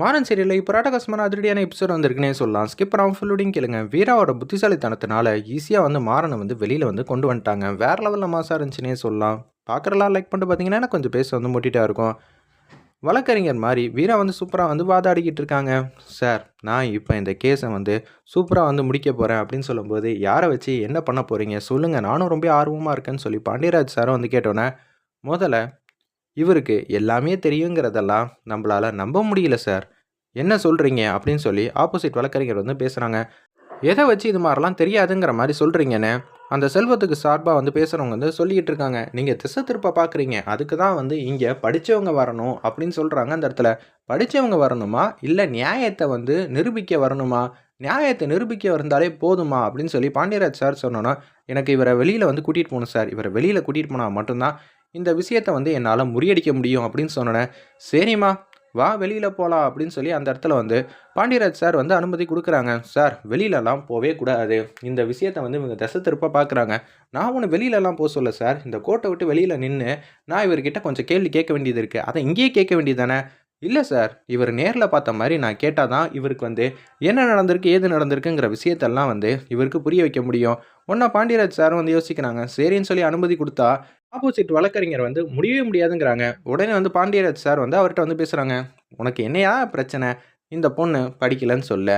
மாறன் சீரியலில் இப்போ ராட்டகாசமான அதிரடியான எபிசோட் வந்திருக்குன்னே சொல்லலாம். ஸ்கிப் பண்ணாமல் ஃபுல்லோடையும் கேளுங்க. வீராவோட புத்திசாலித்தனத்தினால ஈஸியாக வந்து மாறனை வந்து வெளியில் வந்து கொண்டு வந்துட்டாங்க. வேறு லெவலில் மாசாக இருந்துச்சுனே சொல்லலாம். பார்க்குறலாம் லைக் பண்ணிட்டு பார்த்தீங்கன்னா கொஞ்சம் பேச வந்து முட்டிட்டா இருக்கும். வழக்கறிஞர் மாதிரி வீரா வந்து சூப்பராக வந்து வாதாடிக்கிட்டு இருக்காங்க. சார் நான் இப்போ இந்த கேஸை வந்து சூப்பராக வந்து முடிக்க போகிறேன் அப்படின்னு சொல்லும்போது யாரை வச்சு என்ன பண்ண போகிறீங்க சொல்லுங்கள் நானும் ரொம்ப ஆர்வமாக இருக்கேன்னு சொல்லி பாண்டியராஜ் சாரும் வந்து கேட்டோன்னே முதல்ல இவருக்கு எல்லாமே தெரியுங்கிறதெல்லாம் நம்மளால் நம்ப முடியல சார். என்ன சொல்கிறீங்க அப்படின்னு சொல்லி ஆப்போசிட் வழக்கறிஞர் வந்து பேசுகிறாங்க எதை வச்சு இது மாதிரிலாம் தெரியாதுங்கிற மாதிரி சொல்கிறீங்கன்னு அந்த செல்வத்துக்கு சார்பாக வந்து பேசுகிறவங்க வந்து சொல்லிக்கிட்டு இருக்காங்க. நீங்கள் திசை திருப்ப பார்க்குறீங்க அதுக்கு தான் வந்து இங்கே படித்தவங்க வரணும் அப்படின்னு சொல்கிறாங்க அந்த இடத்துல. படித்தவங்க வரணுமா? இல்லை நியாயத்தை வந்து நிரூபிக்க வரணுமா? நியாயத்தை நிரூபிக்க வந்தாலே போதுமா? அப்படின்னு சொல்லி பாண்டியராஜ் சார் சொன்னோன்னா எனக்கு இவரை வெளியில் வந்து கூட்டிகிட்டு போகணும் சார். இவரை வெளியில் கூட்டிகிட்டு போனால் மட்டும்தான் இந்த விஷயத்தை வந்து என்னால் முறியடிக்க முடியும் அப்படின்னு சொன்னேன் சரிம்மா வா வெளியில் போகலாம் அப்படின்னு சொல்லி அந்த இடத்துல வந்து பாண்டியராஜ் சார் வந்து அனுமதி கொடுக்குறாங்க. சார் வெளியிலலாம் போவே கூடாது. இந்த விஷயத்தை வந்து இவங்க திசை திருப்ப பார்க்குறாங்க நான் ஒன்று வெளியிலலாம் போக சொல்ல சார். இந்த கோட்டை விட்டு வெளியில் நின்று நான் இவர்கிட்ட கொஞ்சம் கேள்வி கேட்க வேண்டியது இருக்குது அதை இங்கேயே கேட்க வேண்டியது தானே இல்லை சார். இவர் நேரில் பார்த்த மாதிரி நான் கேட்டால் தான் இவருக்கு வந்து என்ன நடந்திருக்கு ஏது நடந்திருக்குங்கிற விஷயத்தெல்லாம் வந்து இவருக்கு புரிய வைக்க முடியும். ஒன்றா பாண்டியராஜ் சாரும் வந்து யோசிக்கிறாங்க. சரின்னு சொல்லி அனுமதி கொடுத்தா ஆப்போசிட் வழக்கறிஞர் வந்து முடியவே முடியாதுங்கிறாங்க. உடனே வந்து பாண்டியராஜ் சார் வந்து அவர்கிட்ட வந்து பேசுகிறாங்க உனக்கு என்னையா பிரச்சனை? இந்த பொண்ணு படிக்கலைன்னு சொல்ல.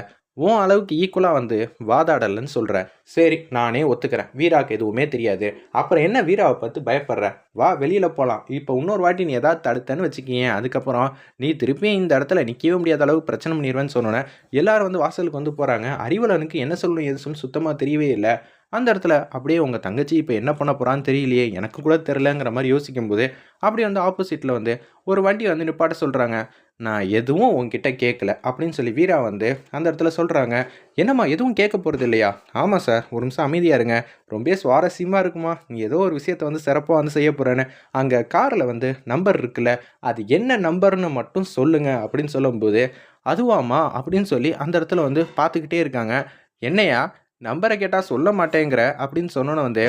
உன் அளவுக்கு ஈக்குவலாக வந்து வாதாடலன்னு சொல்கிறேன் சரி நானே ஒத்துக்கிறேன். வீராவுக்கு எதுவுமே தெரியாது. அப்புறம் என்ன வீராவை பார்த்து பயப்படுற? வா வெளியில் போகலாம் இப்போ இன்னொரு வாட்டி நீ எதாவது தடுத்தேன்னு வச்சுக்கிங்க அதுக்கப்புறம் நீ திருப்பியும் இந்த இடத்துல நிற்கவே முடியாத அளவுக்கு பிரச்சனை பண்ணிடுவேன்னு சொன்னோன்னே எல்லாரும் வந்து வாசலுக்கு வந்து போகிறாங்க அறிவலனுக்கு என்ன சொல்லணும் எது சொல்லணும் சுத்தமாக தெரியவே இல்லை. அந்த இடத்துல அப்படியே உங்கள் தங்கச்சி இப்போ என்ன பண்ண போகிறான்னு தெரியலையே. எனக்கு கூட தெரிலங்கிற மாதிரி யோசிக்கும்போது அப்படியே வந்து ஆப்போசிட்டில் வந்து ஒரு வண்டி வந்து நிப்பாட்ட சொல்கிறாங்க நான் எதுவும் உங்ககிட்ட கேட்கல அப்படின்னு சொல்லி வீரா வந்து அந்த இடத்துல சொல்கிறாங்க என்னம்மா எதுவும் கேட்க போகிறது இல்லையா? ஆமாம் சார் ஒரு நிமிஷம் அமைதியாக இருங்க. ரொம்ப சுவாரஸ்யமாக இருக்குமா? நீ ஏதோ ஒரு விஷயத்த வந்து சிறப்பாக வந்து செய்ய போகிறேன்னு அங்கே காரில் வந்து நம்பர் இருக்குல்ல அது என்ன நம்பர்னு மட்டும் சொல்லுங்கள் அப்படின்னு சொல்லும்போது அதுவாமா அப்படின்னு சொல்லி அந்த இடத்துல வந்து பார்த்துக்கிட்டே இருக்காங்க. என்னையா நம்பரை கேட்டால் சொல்ல மாட்டேங்கிற? அப்படின்னு சொன்னோன்னு வந்து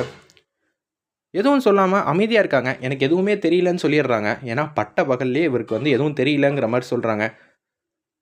எதுவும் சொல்லாமல் அமைதியாக இருக்காங்க. எனக்கு எதுவுமே தெரியலன்னு சொல்லிடுறாங்க. ஏன்னா பட்ட பகல்லே இவருக்கு வந்து எதுவும் தெரியலங்கிற மாதிரி சொல்கிறாங்க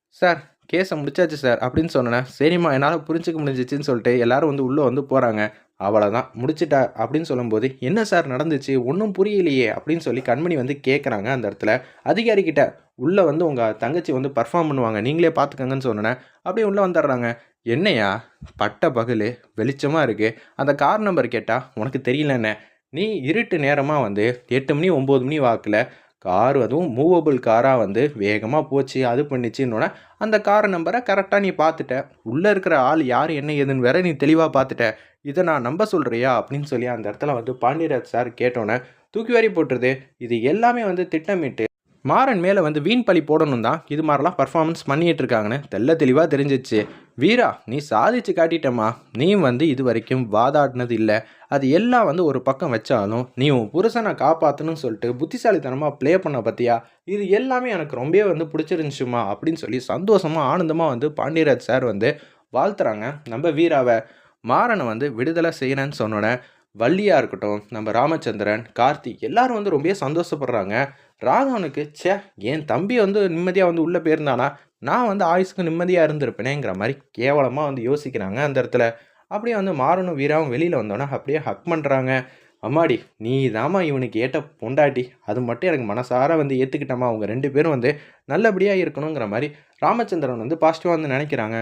சார் கேஸை முடிச்சாச்சு சார் அப்படின்னு சொன்னேன் சரிம்மா என்னால் புரிஞ்சுக்க முடிஞ்சிச்சின்னு சொல்லிட்டு எல்லாரும் வந்து உள்ளே வந்து போகிறாங்க அவ்வளோதான் முடிச்சிட்டா அப்படின்னு சொல்லும்போது என்ன சார் நடந்துச்சு? ஒன்றும் புரியலையே அப்படின்னு சொல்லி கண்மணி வந்து கேட்குறாங்க அந்த இடத்துல. அதிகாரிக்கிட்ட உள்ளே வந்து உங்கள் தங்கச்சி வந்து பர்ஃபார்ம் பண்ணுவாங்க. நீங்களே பார்த்துக்கங்கன்னு சொன்னேன் அப்படியே உள்ளே வந்துடுறாங்க. என்னையா? பட்ட பகல் வெளிச்சமாக இருக்குது அந்த கார் நம்பர் கேட்டால் உனக்கு தெரியலண்ணே நீ இருட்டு நேரமாக வந்து எட்டு மணி ஒம்பது மணி வாக்கில் கார் அதுவும் மூவபிள் காராக வந்து வேகமாக போச்சு அது பண்ணிச்சுன்னொன்னே அந்த கார் நம்பரை கரெக்டாக நீ பார்த்துட்ட உள்ளே இருக்கிற ஆள் யார் என்ன ஏதுன்னு வேற நீ தெளிவாக பார்த்துட்ட இதை நான் நம்ப சொல்கிறியா அப்படின்னு சொல்லி அந்த இடத்துல வந்து பாண்டியராஜ் சார் கேட்டோன்னே தூக்கி வாரி போட்டுருது. இது எல்லாமே வந்து திட்டமிட்டு மாறன் மேலே வந்து வீண் பழி போடணும் தான் இது மாதிரிலாம் பர்ஃபார்மன்ஸ் பண்ணிகிட்டு இருக்காங்கன்னு தெல்ல தெளிவாக தெரிஞ்சிச்சு. வீரா நீ சாதிச்சு காட்டிட்டம்மா. நீ வந்து இது வரைக்கும் வாதாடினது இல்லை அது எல்லாம் வந்து ஒரு பக்கம் வச்சாலும் நீ உன் புருஷனை காப்பாற்றணும்னு சொல்லிட்டு புத்திசாலித்தனமாக ப்ளே பண்ண பற்றியா இது எல்லாமே எனக்கு ரொம்பவே வந்து பிடிச்சிருந்துச்சுமா அப்படின்னு சொல்லி சந்தோஷமாக ஆனந்தமாக வந்து பாண்டியராஜ் சார் வந்து வாழ்த்துறாங்க. நம்ம வீராவை மாறனை வந்து விடுதலை செய்கிறேன்னு சொன்னோன்னே வள்ளியாக இருக்கட்டும் நம்ம ராமச்சந்திரன் கார்த்தி எல்லாரும் வந்து ரொம்ப சந்தோஷப்படுறாங்க. ராகவனுக்கு சே என் தம்பி வந்து நிம்மதியாக வந்து உள்ளே போயிருந்தானா? நான் வந்து ஆயுசுக்கு நிம்மதியாக இருந்திருப்பேனேங்கிற மாதிரி கேவலமாக வந்து யோசிக்கிறாங்க அந்த இடத்துல. அப்படியே வந்து மாறணும் வீராவும் வெளியில் வந்தோன்னே அப்படியே ஹக் பண்ணுறாங்க அம்மாடி நீ தாம்மா இவனுக்கு ஏட்ட பொண்டாட்டி. அது மட்டும் எனக்கு மனசார வந்து ஏற்றுக்கிட்டம்மா அவங்க ரெண்டு பேரும் வந்து நல்லபடியாக இருக்கணுங்கிற மாதிரி ராமச்சந்திரன் வந்து பாசிட்டிவாக வந்து நினைக்கிறாங்க.